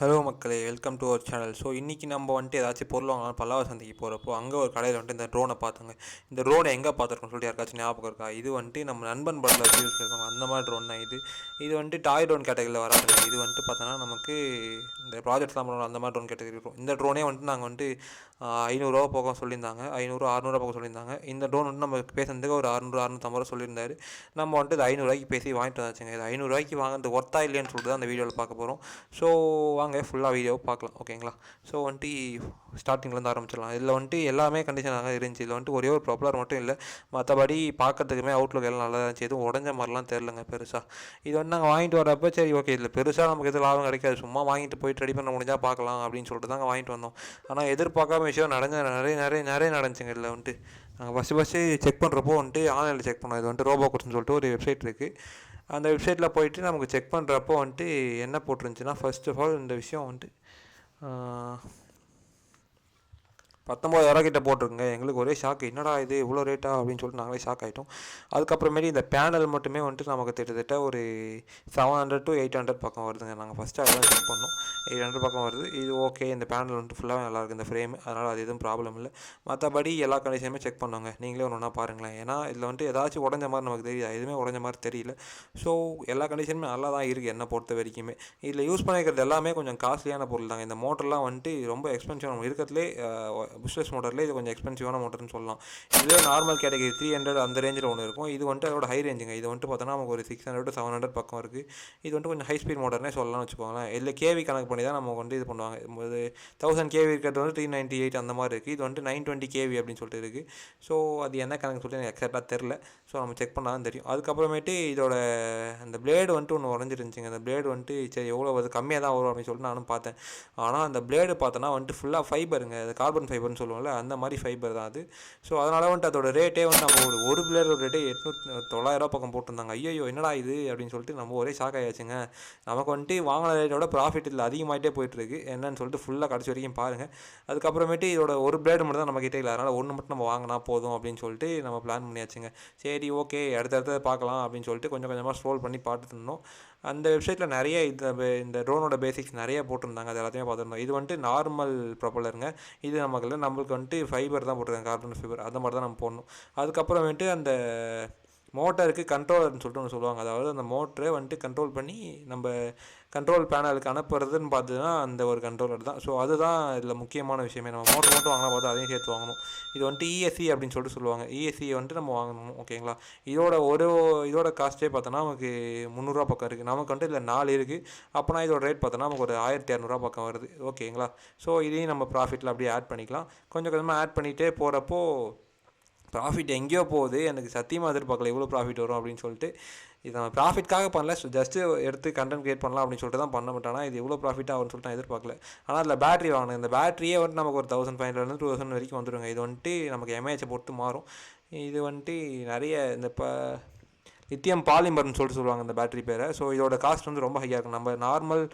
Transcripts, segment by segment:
Hello மக்களே welcome to our channel so இன்றைக்கி நம்ம வந்துட்டு ஏதாச்சும் பொருள் வாங்கலாம் பல்லாவ சந்தைக்கு போகிறப்போ அங்கே ஒரு கடையில் வந்துட்டு இந்த ட்ரோனை பார்த்தாங்க. இந்த ட்ரோனை எங்கே பார்த்துருக்கோம் சொல்லிட்டு யாருக்காச்சும் ஞாபகம் இருக்கா? இது வந்துட்டு நம்ம நண்பன் படத்தில் யூஸ் பண்ணிருக்காங்க அந்த மாதிரி ட்ரோன் தான் இது. இது வந்துட்டு டாய் ட்ரோன் கேட்டகரியில் வராதுங்க இது வந்துட்டு பார்த்தோன்னா நமக்கு இந்த ப்ராஜெக்ட் பண்ணுவோம் அந்த மாதிரி ட்ரோன் கேட்டகரி இருக்கும். இந்த ட்ரோனே வந்துட்டு நாங்கள் வந்துட்டு ஐநூறுரூவா போக சொல்லியிருந்தாங்க. ஐநூறு அறநூறுவா போக சொல்லியிருந்தாங்க. இந்த ட்ரோன் வந்துட்டு நம்ம பேசுறதுக்கு ஒரு அறுநூறு அறுநூத்தம்பது ரூபா சொல்லியிருந்தாரு. நம்ம வந்துட்டு இது ஐநூறுரூவாய்க்கு பேசி வாங்கிட்டு வந்தாச்சுங்க. இது ஐநூறுரூவாய்க்கு வாங்கிட்டு ஒர்த்தா இல்லையான்னு சொல்லிட்டு தான் அந்த வீடியோவில் பார்க்க போகிறோம் ஸோ வாங்க ஃபுல்லாக வீடியோ பார்க்கலாம் ஓகேங்களா ஸோ வந்துட்டு ஸ்டார்டிங்லேருந்து ஆரம்பிச்சிடலாம். இதில் வந்துட்டு எல்லாமே கண்டிஷனாக இருந்துச்சு. இதில் வந்துட்டு ஒரே ஒரு ப்ராப்ளர் மட்டும் இல்லை. மற்றபடி பார்க்கறதுக்குமே அவுட்லுக் எல்லாம் நல்லா இருந்துச்சு. எதுவும் உடஞ்ச மாதிரிலாம் தெரிலங்க பெருசாக இது வந்து நாங்கள் வாங்கிட்டு வரப்போ சரி ஓகே இதில் பெருசாக நமக்கு எதுவும் லாபம் கிடைக்காது. சும்மா வாங்கிட்டு போயிட்டு ரெடி பண்ண முடிஞ்சால் பார்க்கலாம் அப்படின்னு சொல்லிட்டு தாங்க வாங்கிட்டு வந்தோம். ஆனால் எதிர்பார்க்காம விஷயம் நடந்த நிறைய நிறைய நிறைய நடந்துச்சுங்க இதில் வந்துட்டு. நாங்கள் ஃபஸ்ட்டு ஃபஸ்ட்டு செக் பண்ணுறப்போ வந்துட்டு ஆன்லைனில் செக் பண்ணோம். இது வந்துட்டு ரோபோ குட்ஸ்னு சொல்லிட்டு ஒரு வெப்சைட் இருக்குது அந்த வெப்சைட்டில் போயிட்டு நமக்கு செக் பண்ணுறப்போ வந்துட்டு என்ன போட்டிருந்துச்சுன்னா ஃபர்ஸ்ட் ஆஃப் ஆல் இந்த விஷயம் வந்துட்டு பத்தொம்போதாயிரம் கிட்ட போட்டிருக்குங்க. எங்களுக்கு ஒரே ஷாக் என்னடா இது? இவ்வளோ ரேட்டா அப்படின்னு சொல்லிட்டு நாங்களே ஷாக் ஆகிட்டோம் அதுக்கப்புறமேட்டு இந்த பேனல் மட்டுமே வந்துட்டு நமக்கு கிட்டத்தட்ட ஒரு seven hundred to eight hundred பக்கம் வருதுங்க. நாங்கள் ஃபஸ்ட்டு அதெல்லாம் செக் பண்ணோம். எயிட் ஹண்ட்ரட் பக்கம் வருது. இது ஓகே இந்த பேனல் வந்துட்டு ஃபுல்லாக நல்லாயிருக்கு இந்த ஃப்ரேம் அதனால் அது எதுவும் ப்ராப்ளம் இல்லை. மற்றபடி எல்லா கண்டிஷனுமே செக் பண்ணுவாங்க நீங்களே ஒன்று ஒன்றா பாருங்களேன். ஏன்னா இதில் வந்துட்டு ஏதாச்சும் உடஞ்ச மாதிரி நமக்கு தெரியுது? எதுவுமே உடஞ்ச மாதிரி தெரியல. ஸோ எல்லா கண்டிஷனுமே நல்லா தான் இருக்குது என்னை பொறுத்த வரைக்குமே. இதில் யூஸ் பண்ணிக்கிறது எல்லாமே கொஞ்சம் காஸ்ட்லியான பொருள் தாங்க இந்த மோட்டர்லாம் வந்துட்டு ரொம்ப எக்ஸ்பென்சிவ் இருக்கிறதுலே பிஸ்னஸ் மோட்டரில் இது கொஞ்சம் எக்ஸ்பென்சிவான மோட்டர்னு சொல்லலாம். இதுவே நார்மல் கேட்டகரி த்ரீ ஹண்ட்ரட் அந்த ரேஞ்சில் ஒன்று இருக்கும். இது வந்துட்டு அதோட ஹை ரேஞ்சுங்க இது வந்துட்டு பார்த்தோன்னா நமக்கு ஒரு சிக்ஸ் ஹண்ட்ரட் செவன் ஹண்ட்ரட் பக்கம் இருக்குது இது வந்துட்டு கொஞ்சம் ஹை ஸ்பீட் மோட்டர்னே சொல்லலாம்னு வச்சுக்கோங்களேன். இல்லை கேவி கணக்கு பண்ணி தான் நம்ம வந்து இது பண்ணுவாங்க. இது தௌசண்ட் கேவி இருக்கிறது வந்து த்ரீ நைன்ட்டி எயிட் அந்த மாதிரி இருக்குது இது வந்துட்டு நைன் டுவெண்ட்டி கேவி அப்படின்னு சொல்லிட்டு இருக்குது ஸோ அது என்ன கணக்கு சொல்லிட்டு எனக்கு எக்ஸாக்டாக தெரில ஸோ நம்ம செக் பண்ணால் தான் தெரியும். அதுக்கப்புறமேட்டு இதோட அந்த பிளேடு வந்துட்டு ஒன்று உடஞ்சிருந்துச்சிங்க. அந்த பிளேடு வந்துட்டு சரி எவ்வளோ வருது கம்மியாக தான் வரும் அப்படின்னு சொல்லிட்டு நானும் பார்த்தேன். ஆனால் அந்த பிளேடு பார்த்தோன்னா வந்துட்டு ஃபுல்லாக ஃபைபருங்க அது கார்பன் ஃபைபர்னு சொல்லுவோம்ல அந்த மாதிரி ஃபைபர் தான் அது. ஸோ அதனால் வந்துட்டு அதோட ரேட்டே வந்து நம்ம ஒரு ஒரு பிளேடோட ரேட்டே எட்நூத்தி தொள்ளாயிரம் பக்கம் போட்டிருந்தாங்க. ஐயோ என்னடா இது? அப்படின்னு சொல்லிட்டு நம்ம ஒரே ஷாக் ஆயாச்சுங்க. நமக்கு வந்துட்டு வாங்கின ரேட்டோட ப்ராஃபிட் இதில் அதிகமாகிட்டே போயிட்டுருக்கு. என்னன்னு சொல்லிட்டு ஃபுல்லாக கடைசி வரைக்கும் பாருங்கள் அதுக்கப்புறமேட்டு இதோட ஒரு பிளேடு மட்டும் தான் நம்ம கிட்டே இல்லை. அதனால் ஒன்று மட்டும் நம்ம வாங்கினா போதும் அப்படின்னு சொல்லிட்டு நம்ம பிளான் பண்ணியாச்சுங்க. சரி ஓகே அடுத்தடுத்து பார்க்கலாம் அப்படின்னு சொல்லிட்டு கொஞ்சம் கொஞ்சமாக ஸ்க்ரோல் பண்ணி பார்த்துட்டு இருந்தோம். அந்த வெப்சைட்டில் நிறைய இந்த இந்த ட்ரோனோட பேசிக்ஸ் நிறைய போட்டிருந்தாங்க. அது எல்லாத்தையுமே பார்த்துருந்தோம் இது வந்துட்டு நார்மல் ப்ரொப்பலருங்க இது நமக்கு நம்மளுக்கு வந்துட்டு ஃபைபர் தான் போட்டிருக்காங்க கார்பன் ஃபைபர் அந்த மாதிரி தான் நம்ம போடணும். அதுக்கப்புறமேட்டு அந்த மோட்டருக்கு கண்ட்ரோலர்னு சொல்லிட்டு ஒன்று சொல்லுவாங்க. அதாவது அந்த மோட்டரை வந்துட்டு கண்ட்ரோல் பண்ணி நம்ம கண்ட்ரோல் பேனலுக்கு அனுப்புறதுன்னு பார்த்தீங்கன்னா அந்த ஒரு கண்ட்ரோலர் தான். ஸோ அதுதான் இதில் முக்கியமான விஷயமே. நம்ம மோட்டர் மட்டும் வாங்கினா பார்த்து அதையும் சேர்த்து வாங்கணும். இது வந்துட்டு இஎஸ்சி அப்படின்னு சொல்லிட்டு சொல்லுவாங்க. இஎஸ்சியை வந்துட்டு நம்ம வாங்கணும் ஓகேங்களா இதோட ஒரு இதோட காஸ்ட்டே பார்த்தோன்னா நமக்கு முந்நூறுரூவா பக்கம் இருக்குது நமக்கு வந்துட்டு இதில் நாலு இருக்குது அப்போனா இதோட ரேட் பார்த்தோன்னா நமக்கு ஒரு ஆயிரத்தி இரநூறுவா பக்கம் வருது ஓகேங்களா ஸோ இதையும் நம்ம ப்ராஃபிட்டில் அப்படியே ஆட் பண்ணிக்கலாம். கொஞ்சம் கொஞ்சமாக ஆட் பண்ணிகிட்டே போகிறப்போ ப்ராஃபிட் எங்கேயோ போகுது எனக்கு சத்தியமாக எதிர்பார்க்கல இவ்வளோ ப்ராஃபிட் வரும் அப்படின்னு சொல்லிட்டு இது நம்ம ப்ராஃபிட்காக பண்ணல ஜஸ்ட்டு எடுத்து கண்டென்ட் கிரியேட் பண்ணலாம் அப்படின்னு சொல்லிட்டு தான் பண்ண மாட்டானா. இது எவ்வளோ ப்ராஃபிட் ஆகும்னு சொல்லிட்டு நான் எதிர்பார்க்கல. ஆனால் அதில் பேட்டரி வாங்கினேன். இந்த பேட்டரியே வந்துட்டு நமக்கு ஒரு தௌசண்ட் ஃபைவ் ஹண்ட்ரட்லேருந்து டூ தௌசண்ட் வரைக்கும் வந்துடுங்க இது வந்துட்டு நமக்கு எம்ஏஹெச்சை பொறுத்து மாறும். இது வந்துட்டு நிறைய இந்த இப்போ லித்தியம் பாலிமர்னு சொல்லிட்டு சொல்லுவாங்க இந்த பேட்டரி பேரை. ஸோ இதோட காஸ்ட் வந்து ரொம்ப ஹையாக இருக்கும். நம்ம நார்மல்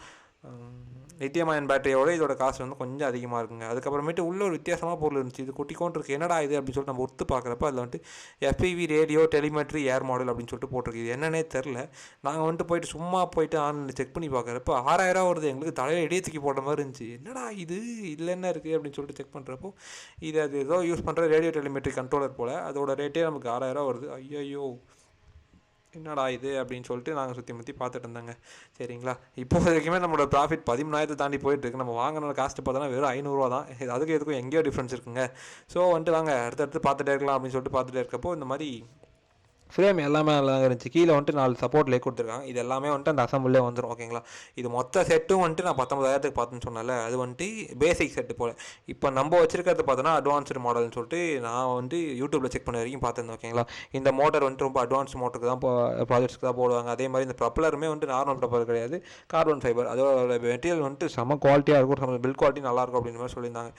லித்தியம் அயன் பேட்டரியோட இதோட காசு வந்து கொஞ்சம் அதிகமாக இருக்குங்க. அதுக்கப்புறமேட்டு உள்ள ஒரு வித்தியாசமாக பொருள் இருந்துச்சு. இது குட்டி இருக்குது என்னடா இது? அப்படின்னு சொல்லிட்டு நம்ம ஒத்து பார்க்குறப்ப அதில் வந்துட்டு FPV radio telemetry air model அப்படின்னு சொல்லிட்டு போட்டிருக்கு. இது என்னன்னே தெரில நாங்கள் வந்துட்டு போயிட்டு சும்மா போயிட்டு ஆன்லைனில் செக் பண்ணி பார்க்குறப்ப ஆறாயிரம் வருது. எங்களுக்கு தலையில் இடையே தூக்கி போட்ட மாதிரி இருந்துச்சு. என்னடா இது? இல்லை என்ன இருக்குது அப்படின்னு சொல்லிட்டு செக் பண்ணுறப்போ இது அது ஏதோ யூஸ் பண்ணுற ரேடியோ டெலிமெட்ரி கண்ட்ரோலர் போல். அதோட ரேட்டே நமக்கு ஆறாயிரம் வருது. ஐயோ என்னடா இது அப்படின்னு சொல்லிட்டு நாங்கள் சுற்றி முற்றி பார்த்துட்டு இருந்தாங்க. சரிங்களா? இப்போ வரைக்குமே நம்மளோட ப்ராஃபிட் பதிமூணாயிரத்தை தாண்டி போயிட்டுருக்கு நம்ம வாங்கின காஸ்ட்டு பார்த்தோன்னா வெறும் ஐநூறுரூவா தான். இது அதுக்கு எதுக்கும் எங்கேயோ டிஃப்ரென்ஸ் இருக்குங்க. ஸோ வந்துட்டு வாங்க அடுத்தடுத்து பார்த்துட்டே இருக்கலாம் அப்படின்னு சொல்லிட்டு பார்த்துட்டே இருக்கப்போ இந்த மாதிரி ஃப்ரேம் எல்லாமே நல்லா இருந்துச்சு. கீழே வந்துட்டு நாலு சப்போர்ட் லே கொடுத்துருக்காங்க. இது எல்லாமே வந்துட்டு அந்த அசம்பிளே வந்துடும் ஓகேங்களா இது மொத்த செட்டும் வந்துட்டு நான் பத்தொம்பதாயிரத்துக்கு பார்த்துன்னு சொன்னல அது வந்துட்டு பேசிக் செட்டு போல். இப்போ நம்ம வச்சிருக்கிறது பார்த்தோன்னா அட்வான்ஸ்டு மாடல்னு சொல்லிட்டு நான் வந்து யூடியூப்பில் செக் பண்ண வரைக்கும் பார்த்துருந்தேன் ஓகேங்களா இந்த மோட்டர் வந்துட்டு ரொம்ப அட்வான்ஸ் மோட்டருக்கு தான் ப்ராஜெக்ட்ஸ்க்கு தான் போடுவாங்க. அதே மாதிரி இந்த ப்ரப்பலருமே வந்துட்டு நார்மல் ப்ரப்பலர் கிடையாது. கார்பன் ஃபைபர் அதோட மெட்டீரியல் வந்துட்டு செம்ம குவாலிட்டியாக இருக்கும். நம்ம பில் குவாலிட்டி நல்லாயிருக்கும் அப்படின்னு மாதிரி சொல்லியிருந்தாங்க.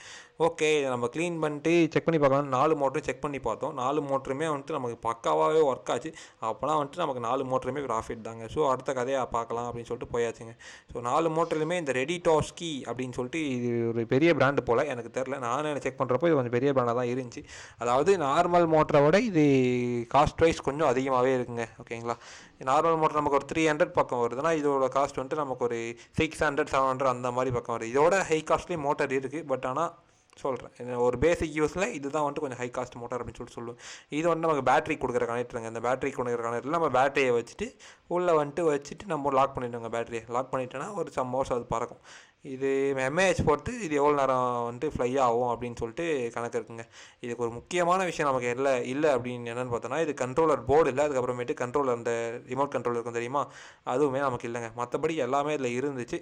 ஓகே நம்ம க்ளீன் பண்ணிட்டு செக் பண்ணி பார்க்கலாம். நாலு மோட்டரும் செக் பண்ணி பார்த்தோம். நாலு மோட்டருமே வந்துட்டு நமக்கு பக்காவாகவே ஒர்க் ஒர்க் ஆச்சு. அப்போலாம் வந்துட்டு நமக்கு நாலு மோட்டருமே ப்ராஃபிட் தாங்க. ஸோ அடுத்த கதையை பார்க்கலாம் அப்படின்னு சொல்லிட்டு போயாச்சுங்க. ஸோ நாலு மோட்டர்லையுமே இந்த ரெடி டாஸ்கி அப்படின்னு சொல்லிட்டு இது ஒரு பெரிய பிராண்டு போல் எனக்கு தெரில நான் செக் பண்ணுறப்போ இது கொஞ்சம் பெரிய பிராண்டாக தான் இருந்துச்சு. அதாவது நார்மல் மோட்டரை விட இது காஸ்ட் வைஸ் கொஞ்சம் அதிகமாகவே இருக்குங்க. ஓகேங்களா நார்மல் மோட்டர் நமக்கு ஒரு த்ரீ ஹண்ட்ரட் பக்கம் வருதுன்னா இதோட காஸ்ட் வந்துட்டு நமக்கு ஒரு சிக்ஸ் ஹண்ட்ரட் செவன் ஹண்ட்ரட் அந்த மாதிரி பக்கம் வருது. இதோட ஹை காஸ்ட்லி மோட்டர் இருக்குது பட் ஆனால் சொல்கிறேன் ஒரு பேசிக் யூஸில் இதுதான் வந்துட்டு கொஞ்சம் ஹை காஸ்ட் மோட்டார் அப்படின்னு சொல்லிட்டு சொல்லுவேன். இது வந்து நமக்கு பேட்டரி கொடுக்குற கனெக்டருங்க இந்த பேட்டரி கொடுக்குற கனெக்டரில் நம்ம பேட்டரியை வச்சுட்டு உள்ளே வந்துட்டு வச்சுட்டு நம்ம லாக் பண்ணிவிடுவோங்க பேட்டரியை லாக் பண்ணிட்டோன்னா ஒரு சம் ஹவர்ஸ் அது பறக்கும். இது எம்ஏஹெச் பொறுத்து இது எவ்வளோ நேரம் வந்துட்டு ஃப்ளை ஆகும் அப்படின்னு சொல்லிட்டு கணக்கு இருக்குங்க. இதுக்கு ஒரு முக்கியமான விஷயம் நமக்கு இல்லை இல்லை அப்படின்னு என்னென்னு பார்த்தோன்னா இது கண்ட்ரோலர் போர்டு இல்லை அதுக்கப்புறமேட்டு கண்ட்ரோலர் அந்த ரிமோட் கண்ட்ரோல் இருக்கும் தெரியுமா? அதுவுமே நமக்கு இல்லைங்க. மற்றபடி எல்லாமே இதில் இருந்துச்சு.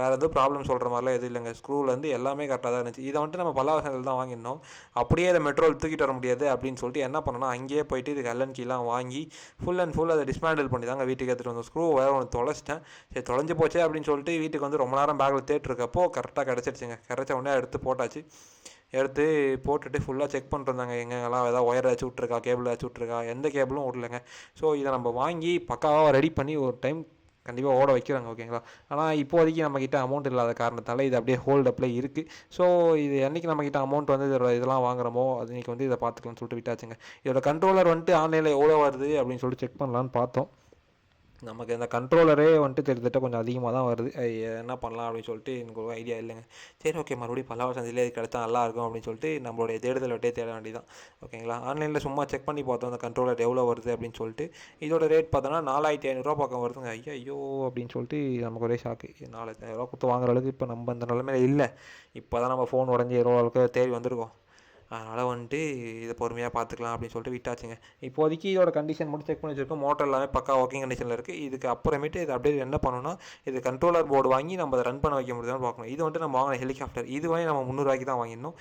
வேறு எதுவும் ப்ராப்ளம் சொல்கிற மாதிரிலாம் எதுவும் இல்லைங்க. ஸ்க்ரூலேருந்து எல்லாமே கரெக்டாக தான் இருந்துச்சு. இதை வந்துட்டு நம்ம பல்லாவசங்கள் தான் வாங்கியிருந்தோம். அப்படியே அதை மெட்ரோல் தூக்கிட்டு வர முடியாது அப்படின்னு சொல்லிட்டு என்ன பண்ணணும் அங்கேயே போயிட்டு இதுக்கு எல்என் கீலாம் வாங்கி ஃபுல் அண்ட் ஃபுல் அதை டிஸ்மேண்டில் பண்ணி தாங்க வீட்டுக்கு எடுத்துகிட்டு வந்தோம். ஸ்க்ரூ வேறு ஒன்று தொலைச்சிட்டேன். சரி தொலைஞ்சு போச்சே அப்படின்னு சொல்லிட்டு வீட்டுக்கு வந்து ரொம்ப நேரம் பேக்கில் தேட்டிருக்கப்போ கரெக்டாக கிடச்சிருச்சுங்க. கிடச்ச உடனே எடுத்து போட்டாச்சு. எடுத்து போட்டுட்டு ஃபுல்லாக செக் பண்ணிருந்தாங்க எங்கெங்கெல்லாம் ஏதாவது ஒயர் ஏதாச்சும் விட்ருக்கா கேபிள் ஏதாச்சும் விட்ருக்கா எந்த கேபிளும் விடலைங்க. ஸோ இதை நம்ம வாங்கி பக்காவாக ரெடி பண்ணி ஒரு டைம் கண்டிப்பாக ஓட வைக்கிறாங்க ஓகேங்களா ஆனால் இப்போதைக்கு நம்மக்கிட்ட அமௌண்ட் இல்லாத காரணத்தால் இது அப்படியே ஹோல்டப்பில் இருக்குது ஸோ இது என்றைக்கு நம்மக்கிட்ட அமௌண்ட் வந்து இதோட இதெல்லாம் வாங்குறோமோ அது இன்றைக்கி வந்து இதை பார்த்துக்கலாம்னு சொல்லிட்டு விட்டாச்சுங்க. இதோட கண்ட்ரோலர் வந்துட்டு ஆன்லைனில் எவ்வளோ வருது அப்படின்னு சொல்லிட்டு செக் பண்ணலான்னு பார்த்தோம். நமக்கு இந்த கண்ட்ரோலரே வந்துட்டு கிட்டத்தட்ட கொஞ்சம் அதிகமாக தான் வருது. என்ன பண்ணலாம் அப்படின்னு சொல்லிட்டு எனக்கு ஒரு ஐடியா இல்லைங்க. சரி ஓகே மறுபடியும் பல்லாவ சந்தையிலே இது நல்லா நல்லாயிருக்கும் அப்படின்னு சொல்லிட்டு நம்மளுடைய தேடுதல் வட்டே தேட வேண்டியதான் ஓகேங்களா ஆன்லைனில் சும்மா செக் பண்ணி பார்த்தோம் அந்த கண்ட்ரோலர் எவ்வளோ வருது அப்படின்னு சொல்லிட்டு. இதோட ரேட் பார்த்தோன்னா நாலாயிரத்தி ஐநூறுரூவா பக்கம் வருதுங்க. ஐயோ ஐயோ அப்படின்னு சொல்லிட்டு நமக்கு ஒரே ஷாக்கு நாலாயிரத்தி ஐநூறுரூவா கொடுத்து வாங்குற அளவுக்கு இப்போ நம்ம அந்த நிலமையில இல்லை. இப்போ தான் நம்ம ஃபோன் உடஞ்சி இருபது அளவுக்கு தேடி வந்திருக்கோம். அதனால் வந்துட்டு இதை பொறுமையாக பார்த்துக்கலாம் அப்படின்னு சொல்லிட்டு விட்டாச்சுங்க. இப்போதைக்கு இதோட கண்டிஷன் மட்டும் செக் பண்ணி வச்சுருக்கோம். மோட்டர் எல்லாமே பக்கா ஒர்க்கிங் கண்டிஷனில் இருக்குது இதுக்கு அப்புறமேட்டு இது அப்படியே என்ன பண்ணணும்னா இது கண்ட்ரோலர் போர்டு வாங்கி நம்ம அதை ரன் பண்ண வைக்க முடியுதான்னு பார்க்கணும். இது வந்துட்டு நம்ம வாங்கின ஹெலிகாப்டர் இது வாங்கி நம்ம முந்நூறுவாய்க்கு தான் வாங்கிடணும்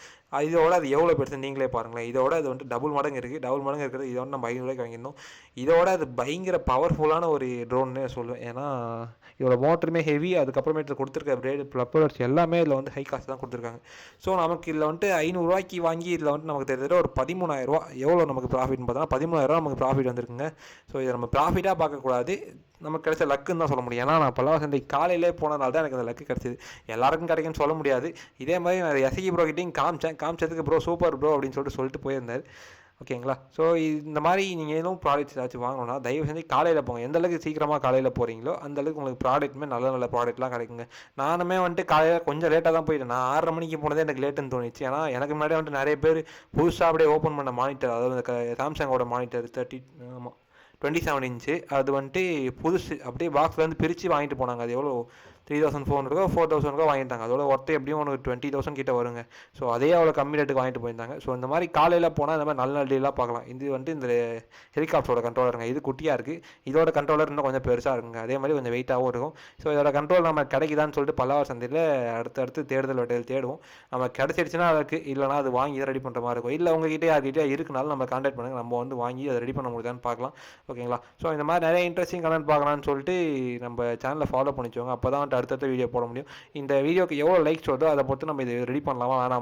இதோட அது எவ்வளோ பெருசு நீங்களே பாருங்களேன். இதோட அது வந்துட்டு டபுள் மடங்கு இருக்குது டபுள் மடங்கு இருக்கிறது இதை வந்து நம்ம ஐநூறுவாய்க்கு வாங்கிடணும் இதோட அது பயங்கர பவர்ஃபுல்லான ஒரு ட்ரோன்னு சொல்லுவேன் ஏன்னா இதோட மோட்டருமே ஹெவி அதுக்கப்புறமேட்டு கொடுத்துருக்க பிரேடு ப்ளப்பர்ஸ் எல்லாமே இதில் வந்து ஹை காஸ்ட் தான் கொடுத்துருக்காங்க. ஸோ நமக்கு இதில் வந்துட்டு ஐநூறுரூவாய்க்கு வாங்கி இதில் வந்துட்டு நமக்கு தெரிஞ்ச ஒரு பதிமூணாயிரரூவா எவ்வளோ நமக்கு ப்ராஃபிட்னு பார்த்தோன்னா பதிமூணாயிரரூவா நமக்கு ப்ராஃபிட் வந்திருக்குங்க. ஸோ இதை நம்ம ப்ராஃபிட்டாக பார்க்கக்கூடாது நமக்கு கிடைச்ச லக்குன்னு தான் சொல்ல முடியும். ஏன்னா நான் பல்லவ சந்தை காலையிலே போனதுனால தான் எனக்கு அந்த லக்கு கிடச்சிது. எல்லாருக்கும் கிடைக்குன்னு சொல்ல முடியாது. இதே மாதிரி நான் எசகி ப்ரோக்கிட்டையும் காமிச்சேன். காமிச்சதுக்கு ப்ரோ சூப்பர் ப்ரோ அப்படின்னு சொல்லிட்டு சொல்லிட்டு போயிருந்தார். ஓகேங்களா? ஸோ இந்த மாதிரி நீங்கள் எதுவும் ப்ராடக்ட்ஸ் ஏதாச்சும் வாங்கணும்னா தயவு செஞ்சு காலையில் போங்க. எந்த அளவுக்கு சீக்கிரமாக காலையில் போகிறீங்களோ அந்த அளவுக்கு உங்களுக்கு ப்ராடக்ட்டுமே நல்ல நல்ல ப்ராடக்ட்லாம் கிடைக்குங்க. நானுமே வந்துட்டு காலையில் கொஞ்சம் லேட்டாக தான் போயிட்டேன். நான் ஆறரை மணிக்கு போனதே எனக்கு லேட்டுன்னு தோணுச்சு ஏன்னா எனக்கு முன்னாடி வந்துட்டு நிறைய பேர் புதுசாக அப்படியே ஓப்பன் பண்ண மானிட்டர் அதாவது சாம்சங்கோட மானிட்டர் தேர்ட்டி ஆமாம் டுவெண்ட்டி செவன் இன்ச்சு அது வந்துட்டு புதுசு அப்படியே பாக்ஸ்லேருந்து பிரித்து வாங்கிட்டு போனாங்க. அது எவ்வளோ த்ரீ தௌசண்ட் ஃபோர் ஹண்ட்ரடோ ஃபோர் தௌசண்ட்க்கோ வாங்கிட்டாங்க. அதோட ஒர்த்து எப்படியும் ஒன்று டுவெண்ட்டி தௌசண்ட் கிட்ட வருங்க. ஸோ அதே அவ்வளோ கம்மி ரேட்டுக்கு வாங்கிட்டு போயிருந்தாங்க. ஸோ இந்த மாதிரி காலையில் போனால் இந்த மாதிரி நல்ல நல்ல டீலாக பார்க்கலாம். இது வந்துட்டு இந்த ஹெலிகாப்டரோட கண்ட்ரோலருங்க இது குட்டியாக இருக்குது இதோட கண்ட்ரோலர் இன்னும் கொஞ்சம் பெருசாக இருக்குங்க. அதே மாதிரி கொஞ்சம் வெயிட்டாகவும் இருக்கும். ஸோ இதோட கண்ட்ரோல் நம்ம கிடைக்குதான்னு சொல்லிட்டு பல்லாவர் சந்தையில் அடுத்து அடுத்து தேடுதல் வட்டையில் தேடுவோம். நம்ம கிடச்சிருச்சுன்னா அதுக்கு இல்லைனா அது வாங்கி ரெடி பண்ணுற மாதிரி இருக்கும். இல்லை உங்ககிட்ட யார்கிட்டயே இருக்குனாலும் நம்ம கான்டாக்ட் பண்ணுங்கள் நம்ம வந்து வாங்கி அதை ரெடி பண்ண முடியுதான்னு பார்க்கலாம். ஓகேங்களா ஸோ இந்த மாதிரி நிறைய இன்ட்ரெஸ்டிங் கமெண்ட் பார்க்கலான்னு சொல்லிட்டு நம்ம சேனலை ஃபாலோ பண்ணிச்சோங்க அப்போ தான் அடுத்தடுத்த வீடியோ போட முடியும். இந்த வீடியோக்கு எவ்வளோ லைக்ஸ் வருதோ அதை பொறுத்து நம்ம இது ரெடி பண்ணலாமா வேணாமா?